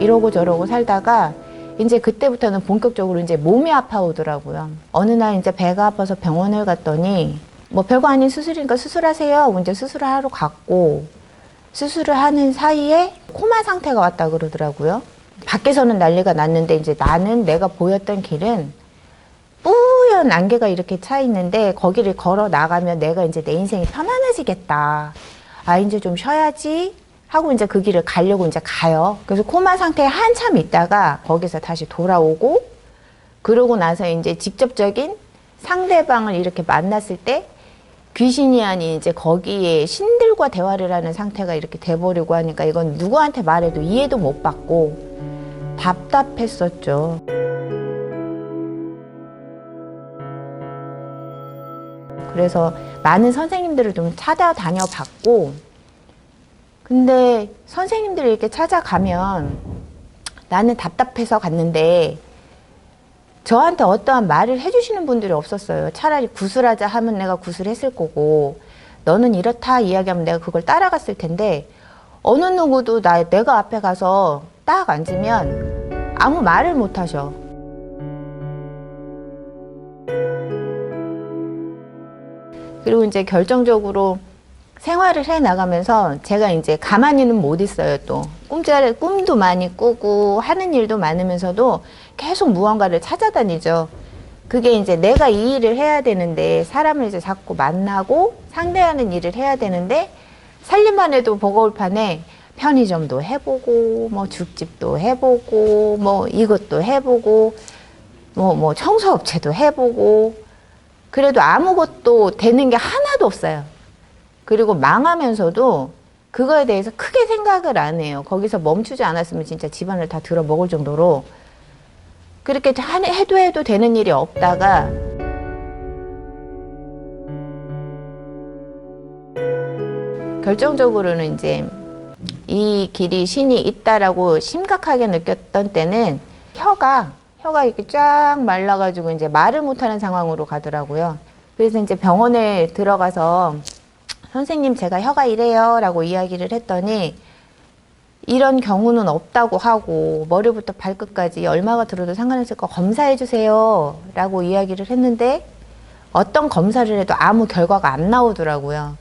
이러고 저러고 살다가 이제 그때부터는 본격적으로 이제 몸이 아파오더라고요. 어느 날 이제 배가 아파서 병원을 갔더니 뭐 별거 아닌 수술이니까 수술하세요. 이제 수술을 하러 갔고 수술을 하는 사이에 코마 상태가 왔다 그러더라고요. 밖에서는 난리가 났는데 이제 나는 내가 보였던 길은 뿌연 안개가 이렇게 차 있는데 거기를 걸어 나가면 내가 이제 내 인생이 편안해지겠다. 아 이제 좀 쉬어야지 하고 이제 그 길을 가려고 이제 가요. 그래서 코마 상태에 한참 있다가 거기서 다시 돌아오고 그러고 나서 이제 직접적인 상대방을 이렇게 만났을 때 귀신이 아닌 이제 거기에 신들과 대화를 하는 상태가 이렇게 돼버리고 하니까 이건 누구한테 말해도 이해도 못 받고 답답했었죠. 그래서 많은 선생님들을 좀 찾아다녀 봤고, 근데 선생님들을 이렇게 찾아가면 나는 답답해서 갔는데, 저한테 어떠한 말을 해주시는 분들이 없었어요. 차라리 구슬하자 하면 내가 구슬했을 거고, 너는 이렇다 이야기하면 내가 그걸 따라갔을 텐데, 어느 누구도 나, 내가 앞에 가서 딱 앉으면 아무 말을 못 하셔. 그리고 이제 결정적으로 생활을 해 나가면서 제가 이제 가만히는 못 있어요 또 꿈잘 꿈도 많이 꾸고 하는 일도 많으면서도 계속 무언가를 찾아다니죠. 그게 이제 내가 이 일을 해야 되는데 사람을 이제 자꾸 만나고 상대하는 일을 해야 되는데 살림만 해도 버거울 판에 편의점도 해보고 뭐 죽집도 해보고 뭐 이것도 해보고 뭐뭐 청소업체도 해보고 그래도 아무것도 되는 게 하나도 없어요. 그리고 망하면서도 그거에 대해서 크게 생각을 안 해요. 거기서 멈추지 않았으면 진짜 집안을 다 들어 먹을 정도로 그렇게 한- 해도 해도 되는 일이 없다가 결정적으로는 이제 이 길이 신이 있다라고 심각하게 느꼈던 때는 혀가 혀가 이렇게 쫙 말라가지고 이제 말을 못하는 상황으로 가더라고요. 그래서 이제 병원에 들어가서 선생님 제가 혀가 이래요 라고 이야기를 했더니 이런 경우는 없다고 하고 머리부터 발끝까지 얼마가 들어도 상관없을까 검사해 주세요 라고 이야기를 했는데 어떤 검사를 해도 아무 결과가 안 나오더라고요.